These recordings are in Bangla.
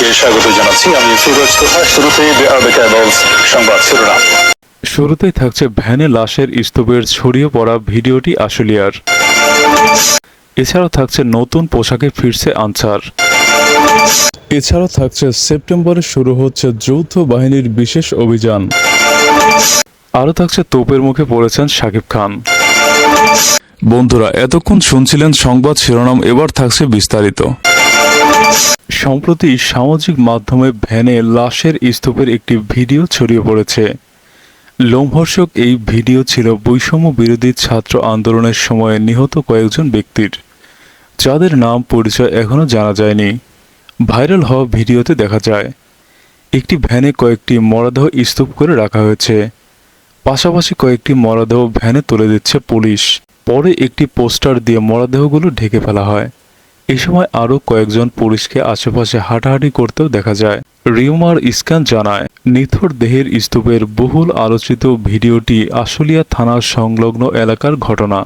আপনাদেরকে স্বাগত জানাচ্ছি। আমি সুরজ তোহা ক্যাবলস সংবাদ শিরোনাম। শুরুতেই থাকছে ভ্যানে লাশের স্তূপের ছড়িয়ে পড়া ভিডিওটি আশুলিয়ার। থাকছে নতুন পোশাকে ফিরছে আনসার। থাকছে সেপ্টেম্বরে শুরু হচ্ছে যৌথ বাহিনীর বিশেষ অভিযান। আরও থাকছে তোপের মুখে পড়েছেন শাকিব খান। বন্ধুরা, এতক্ষণ শুনছিলেন সংবাদ শিরোনাম, এবার থাকছে বিস্তারিত। সম্প্রতি সামাজিক মাধ্যমে ভ্যানে লাশের স্তূপের একটি ভিডিও ছড়িয়ে পড়েছে। লোমহর্ষক এই ভিডিও ছিল বৈষম্য বিরোধী ছাত্র আন্দোলনের সময়ে নিহত কয়েকজন ব্যক্তির। যাদের নাম পরিচয় এখনও জানা যায়নি। ভাইরাল হওয়া ভিডিওতে দেখা যায়, একটি ভ্যানে কয়েকটি মরদেহ স্তূপ করে রাখা হয়েছে। পাশাপাশি কয়েকটি মরদেহ ভ্যানে তুলে দিচ্ছে পুলিশ। পরে একটি পোস্টার দিয়ে মরদেহগুলো ঢেকে ফেলা হয়। এ সময় আরও কয়েকজন পুলিশকে আশেপাশে হাঁটাহাঁটি করতেও দেখা যায়। রিউমার স্ক্যান জানায়, নিথর দেহের স্তূপের বহুল আলোচিত ভিডিওটি আশুলিয়া থানার সংলগ্ন এলাকার ঘটনা।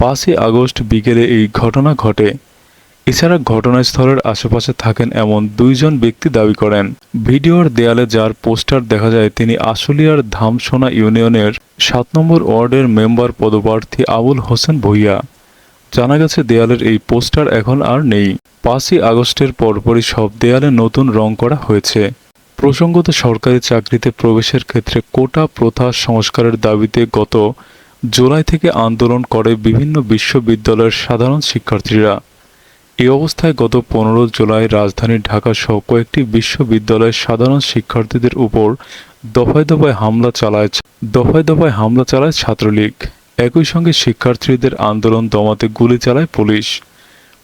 পাঁচই আগস্ট বিকেলে এই ঘটনা ঘটে। এছাড়া ঘটনাস্থলের আশেপাশে থাকেন এমন দুইজন ব্যক্তি দাবি করেন। ভিডিওর দেয়ালে যার পোস্টার দেখা যায়, তিনি আশুলিয়ার ধামসোনা ইউনিয়নের সাত নম্বর ওয়ার্ডের মেম্বার পদপ্রার্থী আবুল হোসেন ভুইয়া। জানা গেছে দেয়ালের এই পোস্টার এখন আর নেই। পাঁচই আগস্টের পরপরই সব দেয়ালে নতুন রং করা হয়েছে। প্রসঙ্গত সরকারি চাকরিতে প্রবেশের ক্ষেত্রে কোটা প্রথা সংস্কারের দাবিতে গত জুলাই থেকে আন্দোলন করে বিভিন্ন বিশ্ববিদ্যালয়ের সাধারণ শিক্ষার্থীরা। এ অবস্থায় গত পনেরো জুলাই রাজধানী ঢাকা সহ কয়েকটি বিশ্ববিদ্যালয়ের সাধারণ শিক্ষার্থীদের উপর দফায় দফায় হামলা চালায় দফায় দফায় হামলা চালায় ছাত্রলীগ। একই সঙ্গে শিক্ষার্থীদের আন্দোলন দমাতে গুলি চালায় পুলিশ।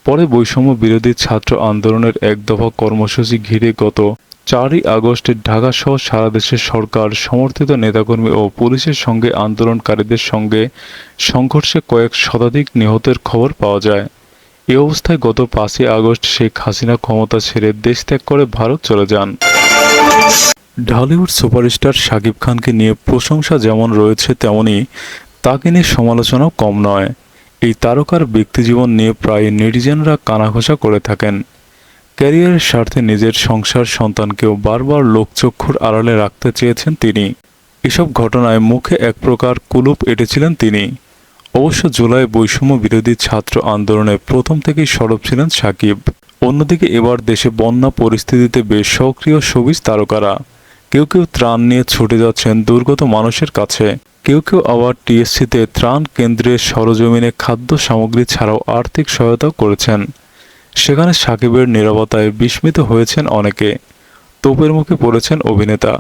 পরে বৈষম্য বিরোধী ছাত্র আন্দোলনের এক দফা কর্মসূচি ঘিরে গত চারই আগস্টে ঢাকা সহ সারা দেশের সরকার, সমর্থিত নেতাকর্মী ও পুলিশের সঙ্গে আন্দোলনকারীদের সঙ্গে সংঘর্ষে কয়েক শতাধিক নিহতের খবর পাওয়া যায়। এ অবস্থায় গত পাঁচই আগস্ট শেখ হাসিনা ক্ষমতা ছেড়ে দেশ ত্যাগ করে ভারত চলে যান। ঢালিউড সুপারস্টার শাকিব খানকে নিয়ে প্রশংসা যেমন রয়েছে তেমনি তাকে নিয়ে সমালোচনাও কম নয়। এই তারকার ব্যক্তিজীবন নিয়ে প্রায় নেটিজেনরা কানাঘষা করে থাকেন। ক্যারিয়ারের স্বার্থে নিজের সংসার সন্তানকেও বারবার লোকচক্ষুর আড়ালে রাখতে চেয়েছেন তিনি। এসব ঘটনায় মুখে এক প্রকার কুলুপ এঁটেছিলেন তিনি। অবশ্য জুলাই বৈষম্য বিরোধী ছাত্র আন্দোলনে প্রথম থেকেই সরব ছিলেন সাকিব। অন্যদিকে এবার দেশে বন্যা পরিস্থিতিতে বেশ সক্রিয় সবিজ তারকারা। কেউ কেউ ত্রাণ নিয়ে ছুটে যাচ্ছেন দুর্গত মানুষের কাছে। কেউ কেউ আবার টিএসসিতে ত্রাণ কেন্দ্রের সরজমিনে খাদ্য সামগ্রী ছাড়াও আর্থিক সহায়তাও করেছেন। সেখানে সাকিবের নিরাপত্তায় বিস্মিত হয়েছেন অনেকে। তোপের মুখে পড়েছেন অভিনেতা।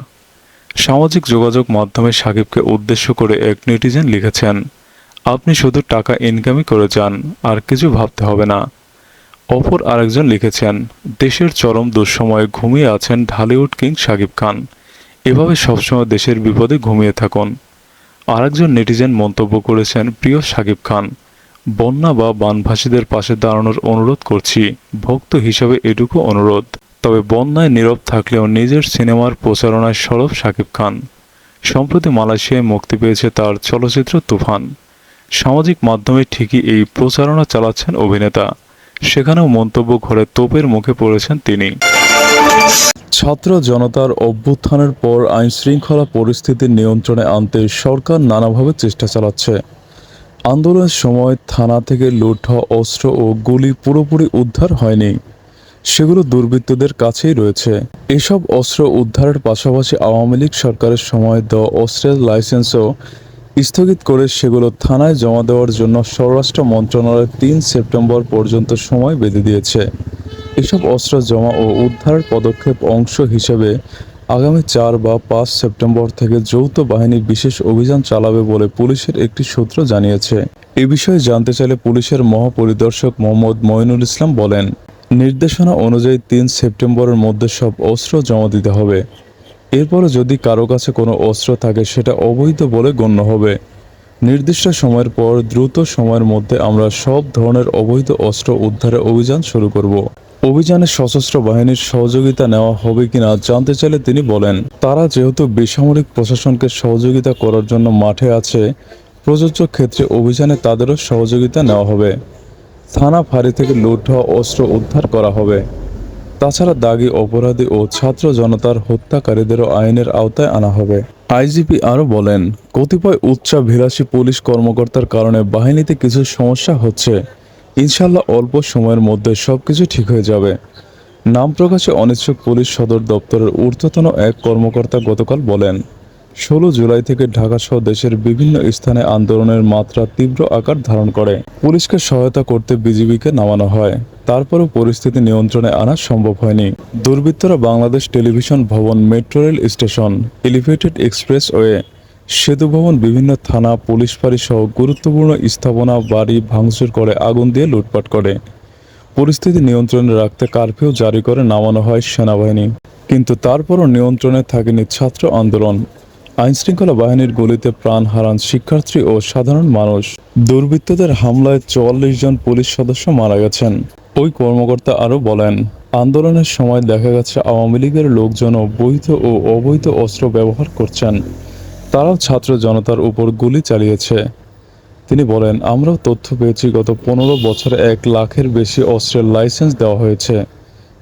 সামাজিক যোগাযোগ মাধ্যমে সাকিবকে উদ্দেশ্য করে এক নেটিজেন লিখেছেন, আপনি শুধু টাকা ইনকামই করে যান, আর কিছু ভাবতে হবে না। অপর আরেকজন লিখেছেন, দেশের চরম দুঃসময়ে ঘুমিয়ে আছেন ঢালিউড কিং সাকিব খান। এভাবে সবসময় দেশের বিপদে ঘুমিয়ে থাকুন। আরেকজন নেটিজেন মন্তব্য করেছেন, প্রিয় সাকিব খান, বন্যা বা বানভাসীদের পাশে দাঁড়ানোর অনুরোধ করছি। ভক্ত হিসাবে এটুকু অনুরোধ। তবে বন্যায় নীরব থাকলেও নিজের সিনেমার প্রচারণায় সরব শাকিব খান। সম্প্রতি মালয়েশিয়ায় মুক্তি পেয়েছে তার চলচ্চিত্র তুফান। সামাজিক মাধ্যমে ঠিকই এই প্রচারণা চালাচ্ছেন অভিনেতা। সেখানেও মন্তব্য ঘরে তোপের মুখে পড়েছেন তিনি। ছাত্র জনতার অভ্যুত্থানের পর আইন শৃঙ্খলা পরিস্থিতি নিয়ন্ত্রণে আনতে সরকার নানাভাবে চেষ্টা চালাচ্ছে। আন্দোলনের সময় থানা থেকে লুট হওয়া অস্ত্র ও গুলি পুরোপুরি উদ্ধার হয়নি। সেগুলো দুর্বৃত্তদের কাছেই রয়েছে। এসব অস্ত্র উদ্ধারের পাশাপাশি আওয়ামী লীগ সরকারের সময় দেওয়া অস্ত্রের লাইসেন্সও স্থগিত করে সেগুলো থানায় জমা দেওয়ার জন্য স্বরাষ্ট্র মন্ত্রণালয় তিন সেপ্টেম্বর পর্যন্ত সময় বেঁধে দিয়েছে। এসব অস্ত্র জমা ও উদ্ধারের পদক্ষেপ অংশ হিসেবে আগামী চার বা পাঁচ সেপ্টেম্বর থেকে যৌথ বাহিনী বিশেষ অভিযান চালাবে বলে পুলিশের একটি সূত্র জানিয়েছে। এ বিষয়ে জানতে চাইলে পুলিশের মহাপরিদর্শক মোহাম্মদ মঈনুল ইসলাম বলেন, নির্দেশনা অনুযায়ী তিন সেপ্টেম্বরের মধ্যে সব অস্ত্র জমা দিতে হবে। এরপরে যদি কারও কাছে কোনো অস্ত্র থাকে, সেটা অবৈধ বলে গণ্য হবে। নির্দিষ্ট সময়ের পর দ্রুত সময়ের মধ্যে আমরা সব ধরনের অবৈধ অস্ত্র উদ্ধারে অভিযান শুরু করব। অভিযানে সশস্ত্র বাহিনীর সহযোগিতা নেওয়া হবে কিনা জানতে চাইলে তিনি বলেন, তারা যেহেতু বেসামরিক প্রশাসনকে সহযোগিতা করার জন্য মাঠে আছে, প্রযোজ্য ক্ষেত্রে অভিযানে তাদেরও সহযোগিতা নেওয়া হবে। থানা ফাঁড়ি থেকে লুট হওয়া অস্ত্র উদ্ধার করা হবে। তাছাড়া দাগি অপরাধী ও ছাত্র জনতার হত্যাকারীদেরও আইনের আওতায় আনা হবে। আইজিপি আরও বলেন, কতিপয় উচ্চাভিলাষী পুলিশ কর্মকর্তার কারণে বাহিনীতে কিছু সমস্যা হচ্ছে। ইনশাল্লাহ অল্প সময়ের মধ্যে সবকিছু ঠিক হয়ে যাবে। নাম প্রকাশে অনিচ্ছুক পুলিশ সদর দপ্তরের ঊর্ধ্বতন এক কর্মকর্তা গতকাল বলেন, ষোলো জুলাই থেকে ঢাকাসহ দেশের বিভিন্ন স্থানে আন্দোলনের মাত্রা তীব্র আকার ধারণ করে। পুলিশকে সহায়তা করতে বিজিবিকে নামানো হয়। তারপরও পরিস্থিতি নিয়ন্ত্রণে আনা সম্ভব হয়নি। দুর্বৃত্তরা বাংলাদেশ টেলিভিশন ভবন metro rail station, elevated expressway সেতু ভবন, বিভিন্ন থানা, পুলিশ ফাঁড়ি সহ গুরুত্বপূর্ণ স্থাপনা, বাড়ি ভাঙচুর করে আগুন দিয়ে লুটপাট করে। পরিস্থিতি নিয়ন্ত্রণে রাখতে কারফিউ জারি করে নামানো হয় সেনাবাহিনী। কিন্তু তারপরও নিয়ন্ত্রণে থাকেনি ছাত্র আন্দোলন। আইনশৃঙ্খলা বাহিনীর গুলিতে প্রাণ হারান শিক্ষার্থী ও সাধারণ মানুষ। দুর্বৃত্তদের হামলায় চুয়াল্লিশ জন পুলিশ সদস্য মারা গেছেন। ওই কর্মকর্তা আরও বলেন, আন্দোলনের সময় দেখা গেছে আওয়ামী লীগের লোকজনও বৈধ ও অবৈধ অস্ত্র ব্যবহার করছেন। তারাও ছাত্র জনতার উপর গুলি চালিয়েছে। তিনি বলেন, আমরাও তথ্য পেয়েছি, গত পনেরো বছরে এক লাখের বেশি অস্ত্রের লাইসেন্স দেওয়া হয়েছে।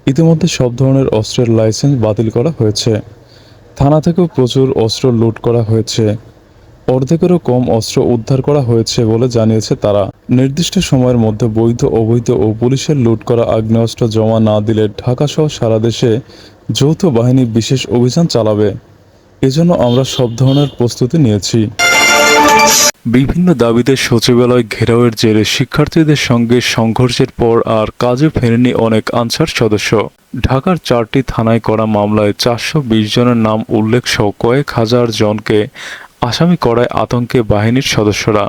ইতিমধ্যে সব ধরনের অস্ত্রের লাইসেন্স বাতিল করা হয়েছে। থানা থেকেও প্রচুর অস্ত্র লুট করা হয়েছে। অর্ধেকেরও কম অস্ত্র উদ্ধার করা হয়েছে বলে জানিয়েছে তারা। নির্দিষ্ট সময়ের মধ্যে বৈধ, অবৈধ ও পুলিশের লুট করা আগ্নেয়াস্ত্র জমা না দিলে ঢাকাসহ সারা দেশে যৌথ বাহিনী বিশেষ অভিযান চালাবে। এজন্য আমরা সব ধরনের প্রস্তুতি নিয়েছি। বিভিন্ন দাবিতে সচিবালয় ঘেরাওয়ের জেরে শিক্ষার্থীদের সঙ্গে সংঘর্ষের পর আর কাজে ফেরেনি অনেক আনসার সদস্য। ঢাকার চারটি থানায় করা মামলায় চারশো বিশ জনের নাম উল্লেখ সহ কয়েক হাজার জনকে আসামি করায় আতঙ্কে বাহিনীর সদস্যরা।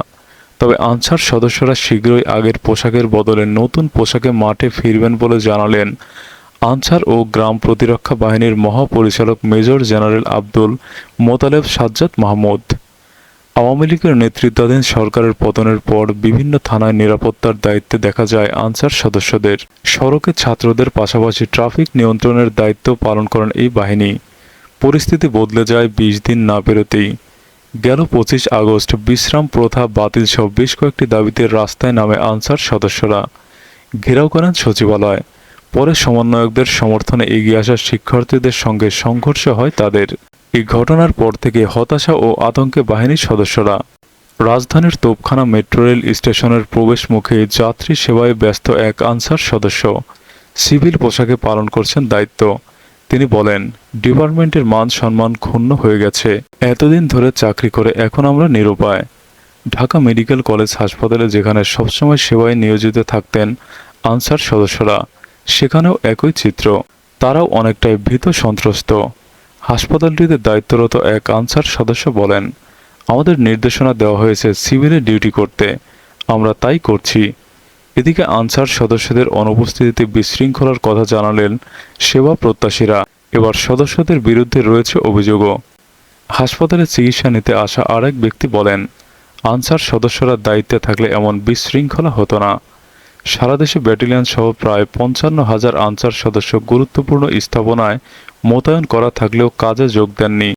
তবে আনসার সদস্যরা শীঘ্রই আগের পোশাকের বদলে নতুন পোশাকে মাঠে ফিরবেন বলে জানালেন আনসার ও গ্রাম প্রতিরক্ষা বাহিনীর মহাপরিচালক মেজর জেনারেল আব্দুল মোতালেব সাজ্জাদ মাহমুদ। আওয়ামী লীগের নেতৃত্বাধীন সরকারের পতনের পর বিভিন্ন থানায় নিরাপত্তার দায়িত্বে দেখা যায় আনসার সদস্যদের। সড়কে ছাত্রদের পাশাপাশি ট্রাফিক নিয়ন্ত্রণের দায়িত্ব পালন করেন এই বাহিনী। পরিস্থিতি বদলে যায় বিশ দিন না পেরোতেই। গেল পঁচিশ আগস্ট, বিশ্রাম প্রথা বাতিল সহ বেশ কয়েকটি দাবিতে রাস্তায় নামে আনসার সদস্যরা। ঘেরাও করেন সচিবালয়। পরে সমন্বয়কদের সমর্থনে এগিয়ে আসা শিক্ষার্থীদের সঙ্গে সংঘর্ষ হয় তাদের। এই ঘটনার পর থেকে হতাশা ও আতঙ্কে বাহিনীর সদস্যরা। রাজধানীর তোপখানা মেট্রো রেল স্টেশনের প্রবেশ মুখে যাত্রী সেবায় ব্যস্ত এক আনসার সদস্য। সিভিল পোশাকে পালন করছেন দায়িত্ব। তিনি বলেন, ডিপার্টমেন্টের মান সম্মান ক্ষুণ্ণ হয়ে গেছে। এতদিন ধরে চাকরি করে এখন আমরা নিরুপায়। ঢাকা মেডিকেল কলেজ হাসপাতালে যেখানে সবসময় সেবায় নিয়োজিত থাকতেন আনসার সদস্যরা। সেখানেও একই চিত্র। তারাও অনেকটাই ভীত সন্ত্রস্ত। হাসপাতালটিতে দায়িত্বরত এক আনসার সদস্য বলেন, আমাদের নির্দেশনা দেওয়া হয়েছে সিভিলে ডিউটি করতে। আমরা তাই করছি। এদিকে আনসার সদস্যদের অনুপস্থিতিতে বিশৃঙ্খলার কথা জানালেন সেবা প্রত্যাশীরা। এবার সদস্যদের বিরুদ্ধে রয়েছে অভিযোগও। হাসপাতালে চিকিৎসা নিতে আসা আরেক ব্যক্তি বলেন, আনসার সদস্যরা দায়িত্বে থাকলে এমন বিশৃঙ্খলা হতো না। সারা দেশে ব্যাটালিয়ন সহ প্রায় পঞ্চান্ন হাজার আনসার সদস্য গুরুত্বপূর্ণ স্থাপনায় মোতায়েন করা থাকলেও কাজে যোগ দেননি।